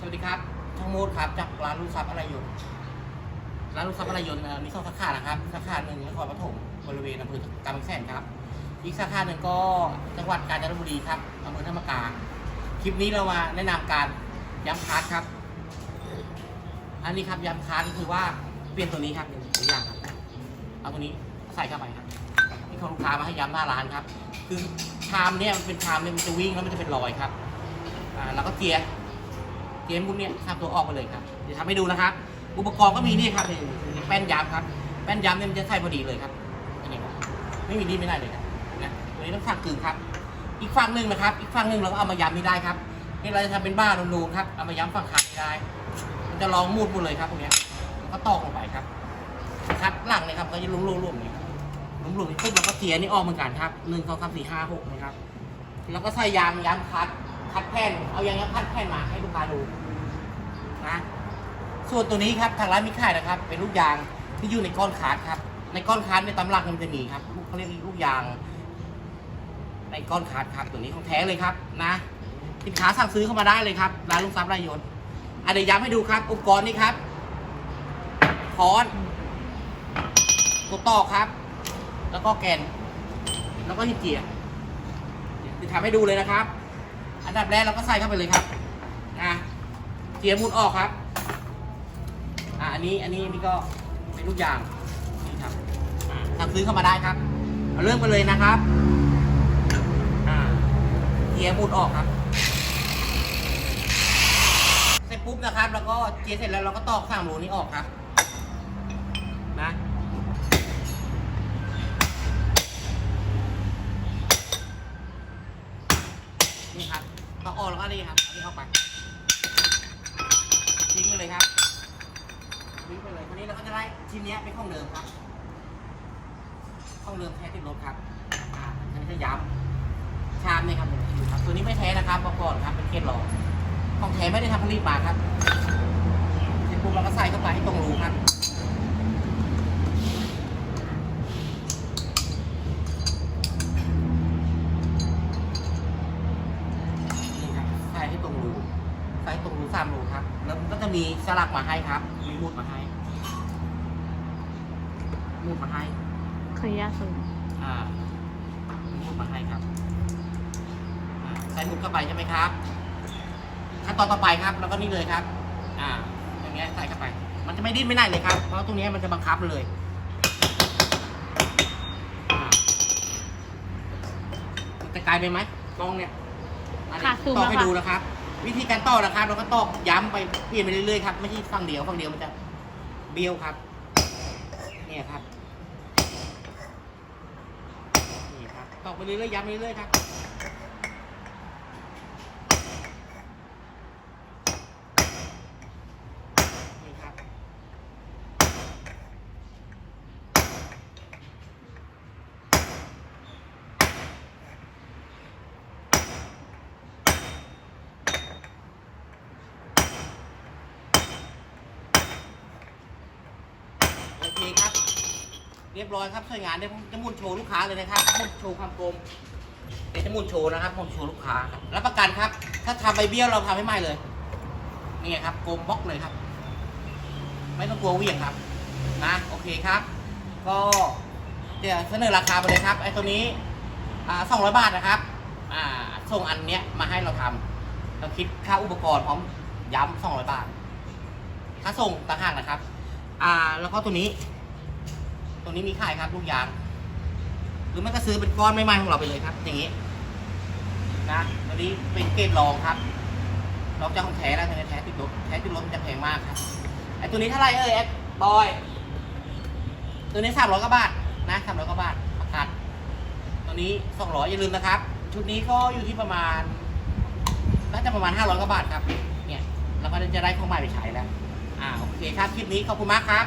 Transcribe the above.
สวัสดีครับทั้งโมดครับจากร้านลูกซับอะไรยนต์ร้านลูกซับอะไรยนต์มีสองสาขานะครับสาขาหนึ่งนครปฐมบริเวณอำเภอกำแพงครับ อีกสาขาหนึ่งก็จังหวัดกาญจนบุรีครับอำเภอธรรมกาคลิปนี้เรามาแนะนำการย้ำคาร์ดครับ อันนี้ครับย้ำคาร์ดก็คือว่าเปลี่ยนตัวนี้ครับตัวอย่างครับเอาตัวนี้ใส่เข้าไปครับนี่ของลูกค้ามาให้ย้ำหน้าร้านครับ คือชามเนี่ยมันเป็นชามเนี่ยมันจะวิ่งแล้วมันจะเป็นรอยครับอ่าแล้วก็เกียร์ เกมพวกนี้ยทำตัวออกมาเลยครับเดี๋ยวทำให้ดูนะครับ อุปกรณ์ก็มีนี่ครับนี่แป้นย้ำครับ แป้นย้ำเนี่ยมันจะใส่พอดีเลยครับอันนี้ครับไม่มีดีไม่ได้เลยครับนะตัวนี้ต้องสั่งกึ่งครับ อีกฝั่งหนึ่งนะครับ อีกฝั่งหนึ่งเราก็เอามาย้ำไม่ได้ครับนี่เราจะทำเป็นบ้านูนๆครับเอามาย้ำฝั่งขาได้ มันจะลองมูดหมดเลยครับตรงนี้แล้วก็ตอกลงไปครับครับหลังเลยครับก็จะลุ่มๆๆนี่ลุ่มๆปุ๊บเราก็เกียร์นี่ออกเหมือนกันครับหนึ่งสองสามสี่ห้าหกนะครับ แล้วก็ใส่ยางยางคัด คัดแผ่นเอายางคัดแผ่นมาให้ลูกค้าดูนะส่วนตัวนี้ครับทางร้านมีขายนะครับ เป็นลูกยางที่อยู่ในก้อนคาร์ดครับ ในก้อนคาร์ดในตำรามันจะมีครับลูกเขาเรียกลูกยาง ในก้อนคาร์ดครับตัวนี้ของแท้เลยครับนะสินค้าสั่งซื้อเข้ามาได้เลยครับร้านลุงซับรายยนต์อะเดี๋ยวย้ำให้ดูครับ อุปกรณ์นี่ครับคอนตัวต่อครับ แล้วก็แกน แล้วก็หินเจียเดี๋ยวทำให้ดูเลยนะครับ อันดับแรกเราก็ใส่เข้าไปเลยครับนะเจียมุดออกครับ อ่าอันนี้อันนี้นี่ก็เป็นลูกยางนี่ครับอ่าทำซื้อเข้ามาได้ครับเอาเริ่มกันเลยนะครับ อ่าเจียมุดออกครับ เสร็จปุ๊บนะครับ แล้วก็เจียเสร็จแล้วเราก็ตอกสามรูนี้ออกครับ นี่ครับอันนี้เข้าไปทิ้งไปเลยครับทิ้งไปเลยทีนี้เราก็จะได้ชิ้นนี้เป็นข้องเดิมครับข้องเดิมแท้ติดรถครับอ่าอันนี้จะย้ำชามเนี่ยครับดูครับ ตัวนี้ไม่แท้นะครับบอกก่อนครับเป็นเกล็ดหลอกของแท้ไม่ได้ทำผลิตมาครับเสร็จปุ๊บเราก็ใส่เข้าไปให้ตรงรูครับ นี่ครับใส่ให้ตรงรู ใส่ให้ตรงรูสามรูครับ แล้วมันก็จะมีสลักมาให้ครับ มีมูดมาให้ มูดมาให้ ขออนุญาตส่งอ่ามีมูดมาให้ครับอ่าใส่มูดเข้าไปใช่ไหมครับ ขั้นตอนต่อไปครับ แล้วก็นี่เลยครับ อ่า อย่างเงี้ยใส่เข้าไป มันจะไม่ดิ้นไม่ได้เลยครับ เพราะตรงเนี้ยมันจะบังคับเลยอ่ามันจะกลายเป็นไหมกล้องเนี่ยอันนี้ค่ะซูมต่อแล้วให้ค่ะ ดูนะครับ วิธีการต่อนะครับเราก็ต่อย้ำไปเปลี่ยนไปเรื่อยๆครับไม่ใช่ฝั่งเดียวฝั่งเดียวมันจะเบี้ยวครับเนี่ยครับนี่ครับต่อไปเรื่อยๆย้ำไปเรื่อยๆครับ นี่ครับ โอเคครับ เรียบร้อยครับสวยงามเดี๋ยวผมจะมุนโชว์ลูกค้าเลยนะครับมุนโชว์ความกลมเดี๋ยวจะมุนโชว์นะครับมุนโชว์ลูกค้าครับรับประกันครับ ถ้าทำใบเบี้ยวเราทำให้ใหม่เลยนี่ครับกลมบล็อกเลยครับ ไม่ต้องกลัวเหวี่ยงครับนะโอเคครับ ก็เดี๋ยวเสนอราคาไปเลยครับไอ้ตัวนี้สองร้อยบาทนะครับส่งอันเนี้ยมาให้เราทำเราคิดค่าอุปกรณ์พร้อมย้ำสองร้อยบาท ค่าส่งต่างหากนะครับ อ่า แล้วก็ตัวนี้ ตัวนี้มีขายครับลูกยาง หรือไม่ก็ซื้อเป็นก้อนไม่ไม้ของเราไปเลยครับ อย่างนี้นะตัวนี้เป็นเกรดรองครับนอกจากของแท้แล้วแท้แท้ติดรถแท้ติดรถมันจะแพงมากครับไอตัวนี้เท่าไหร่เอ่ยแอดบอย ตัวนี้สามร้อยกว่าบาทนะสามร้อยกว่าบาทประกันตัวนี้สองร้อยอย่าลืมนะครับ ชุดนี้ก็อยู่ที่ประมาณน่าจะประมาณห้าร้อยกว่าบาทครับ เนี่ยเราก็จะได้ของใหม่ไปใช้แล้วอ่าโอเคครับ คลิปนี้ขอบคุณมากครับ